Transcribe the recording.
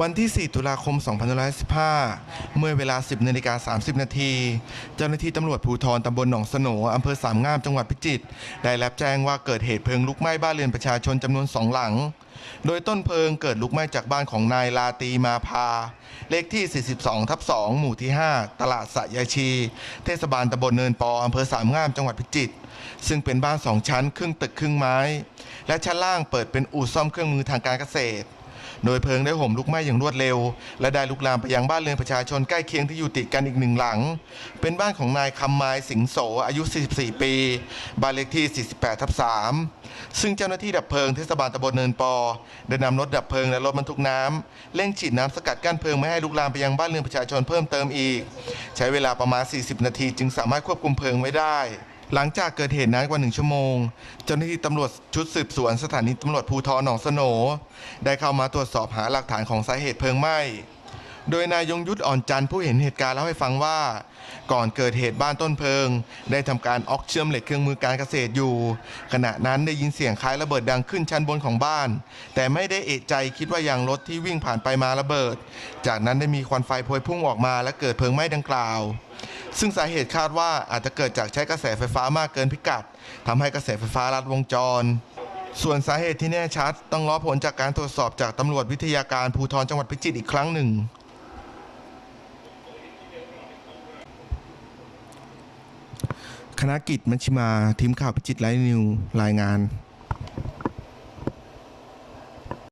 วันที่ 4 ตุลาคม 2515 เมื่อเวลา 10นาฬิกา30 นาที เจ้าหน้าที่ตำรวจภูธรตำบลหนองสโนอำเภอสามงาม จังหวัดพิจิตร ได้รับแจ้งว่าเกิดเหตุเพลิงลุกไหม้บ้านเรือนประชาชนจำนวนสองหลัง โดยต้นเพลิงเกิดลุกไหม้จากบ้านของนายลาตีมาพา เลขที่ 42 ทับ 2 หมู่ที่ 5 ตลาดสะยายชี เทศบาลตำบลเนินปออำเภอสามงาม จังหวัดพิจิตร ซึ่งเป็นบ้านสองชั้นครึ่งตึกครึ่งไม้ และชั้นล่างเปิดเป็นอู่ซ่อมเครื่องมือทางการเกษตร โดยเพลิงได้ห่มลุกไหม้อย่างรวดเร็ว และได้ลุกลามไปยังบ้านเรือนประชาชนใกล้เคียงที่อยู่ติดกันอีกหนึ่งหลัง เป็นบ้านของนายคำไม้สิงโสอายุ 44 ปี บ้านเลขที่ 48 ทับ 3 ซึ่งเจ้าหน้าที่ดับเพลิงเทศบาลตำบลเนินปอ ได้นำรถดับเพลิงและรถบรรทุกน้ำเร่งฉีดน้ำสกัดกั้นเพลิงไม่ให้ลุกลามไปยังบ้านเรือนประชาชนเพิ่มเติมอีก ใช้เวลาประมาณ 40 นาทีจึงสามารถควบคุมเพลิงไว้ได้ หลังจากเกิดเหตุนานกว่าหนึ่งชั่วโมง เจ้าหน้าที่ตำรวจชุดสืบสวนสถานีตำรวจภูธรหนองสโหนได้เข้ามาตรวจสอบหาหลักฐานของสาเหตุเพลิงไหม้โดยนายยงยุทธอ่อนจันทร์ผู้เห็นเหตุการณ์เล่าให้ฟังว่า ก่อนเกิดเหตุบ้านต้นเพลิง ได้ทำการออกเชื่อมเหล็กเครื่องมือการเกษตรอยู่ ขณะนั้นได้ยินเสียงคล้ายระเบิดดังขึ้นชั้นบนของบ้าน แต่ไม่ได้เอะใจคิดว่ายางรถที่วิ่งผ่านไปมาระเบิด จากนั้นได้มีควันไฟพวยพุ่งออกมาและเกิดเพลิงไหม้ดังกล่าว ซึ่งสาเหตุคาดว่าอาจจะเกิดจากใช้กระแสไฟฟ้ามากเกินพิกัดทำให้กระแสไฟฟ้าลัดวงจร ส่วนสาเหตุที่แน่ชัด ต้องรอผลจากการตรวจสอบจากตำรวจวิทยาการภูธรจังหวัดพิจิตรอีกครั้งหนึ่งคณะกิจมัชชิมา ทีมข่าวพิจิตรไลฟ์นิว รายงาน